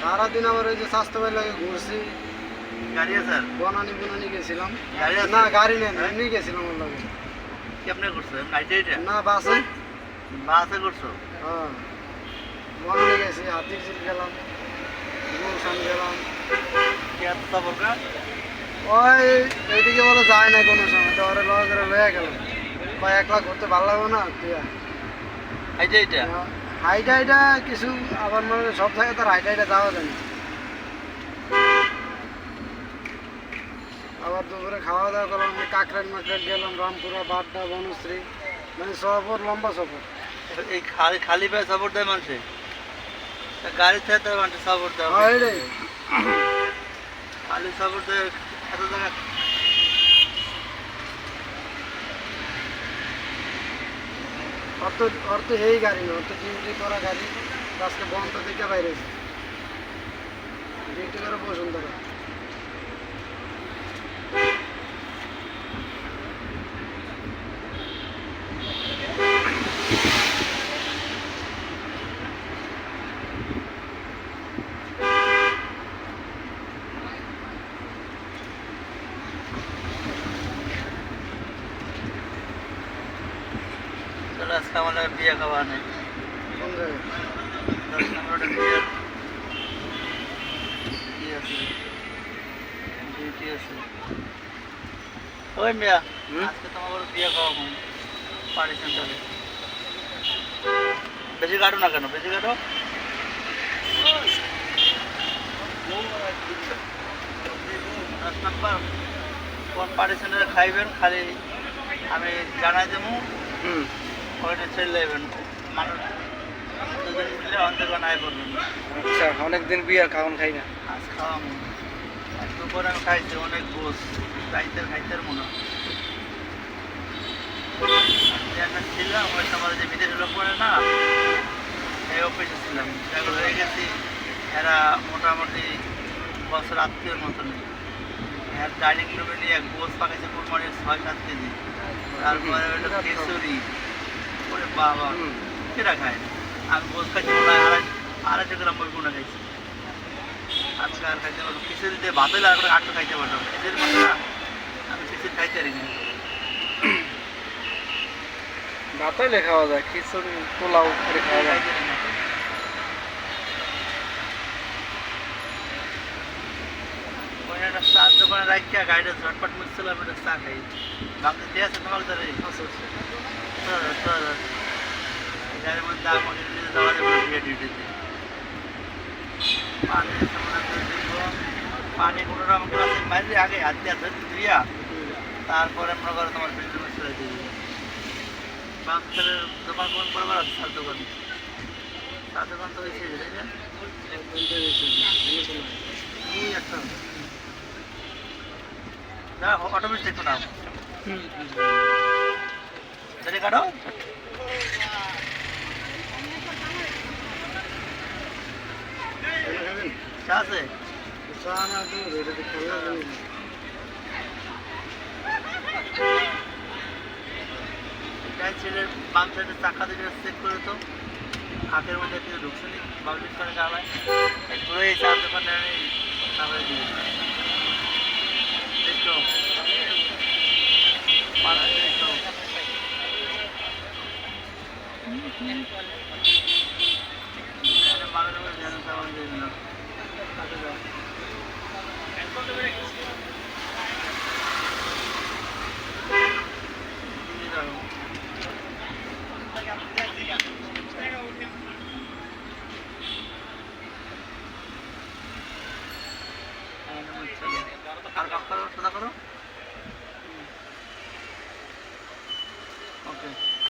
সারাদিন আমার ওই যে স্বাস্থ্যবাই লাগে ঘুরছি। গাড়ি আছে? বনানি বনানি গেছিলাম। না গাড়ি নেই না এমনি গেছিলাম ওর লাগে। কেমনে করছ? নাইটে এটা না বাসে। বাসে করছ? হ্যাঁ। বনানি গেছি হাতির ঝিল গেলাম গুলশান গেলাম। কি এত ওই এইদিকে বলে যায় না কোনো সময় তো ওরা লয়ে গেলাম। বা একলা ঘুরতে ভালো লাগবে না? তুই হাইটে এটা হাইটা হাইটা কিছু আবার মানে সব জায়গায় তো হাইটা হাইটা যাওয়া যায় না। আবার দুপুরে খাওয়া দাওয়া করলাম কাকরাট মাকড়াট গেলাম রামপুরা বাড্ডা বনশ্রী মানে সফর লম্বা সফর। এই খালি খালি পায়ে সাপোর্ট দেয় মানুষে? গাড়ি থেকে তো মানুষ সাপোর্ট দেয়। খালি সাপোর্ট দেয় এত জায়গা ওর অর্থ এই গাড়ি না ডিউটি করা গাড়ি আজকে বন্ধ থেকে বাইরে ডিউটি করে বসুন্ধরা চলো আজকে আমাদের বিয়ে খাওয়া নেই। দশ নম্বর বিয়ে। আছে? ডিউটি আছে? ওই মিয়া আজকে তোমার বিয়ে খাওয়া কম পার্টি সেন্টারে বেশি কাটো না কেন? বেশি কাটো? দশ নম্বর কোন পার্টি সেন্টারে খাইবেন খালি আমি জানাই দেবো। হুম। ওইটা মানুষ আচ্ছা অনেকদিন বিয়ার খাওয়ান খাই না। আজ খাওয়া দুপুরে আমি খাইছি অনেক গোস রাইতের খাইতের মনে। আমি একটা ছিলাম ওই সময় যে বিদেশে লোক পড়ে না এই অফিসে ছিলাম। সেগুলো হয়ে গেছি। এরা মোটামুটি বছর আত্মীয়র মতন। এর ডাইনিং রুমে নিয়ে গোস পাকাইছে কুরমানি ছয় সাত কেজি। তারপরে ওইটা খিচুড়ি। ওরে বাবা। কেটা খায় আমি গোস খাইছি মনে হয় আড়াই আড়াইশো গ্রাম বই গুণা খাইছি। আজকে আর খাইতে পারব খিচুড়ি দিয়ে ভাতে লাগলে আটটা খাইতে পারব এদের আমি খিচুড়ি খাইতে ভাতাইলে খাওয়া যায় খিচুড়ি পোলাও করে খাওয়া যায়। ওই একটা চার দোকানে রাখিয়া গাড়িটা ঝটপট মুছছিলাম একটা চা খাই। ভাবতে দিয়ে আছে তোমার ধরে পানি কোনো রকম গ্লাসে মারি আগে হাত দিয়ে ধরে দিয়া তারপরে মনে করো তোমার বেডরুমে ছেড়ে বাচ্চাদের দোকান কোন করবার আছে সার দোকান সার দোকান তো হয়েছে তাই না একটা না অটোমেটিক একটু নাও সেটা কাটো। আছে? ছেলের বাম সাইডের চাকা দিকে চেক করে তো। হাতের মধ্যে কিছু ঢুকছে নি বাবলিশ করে চালায় এই চার দোকানে তারপরে দিয়ে দেখো পাড়া দেখো বাংলা করে জানো তেমন দিয়ে দিলাম কাছে যাও দিয়ে দাও আর কাজ করো সোজা করো?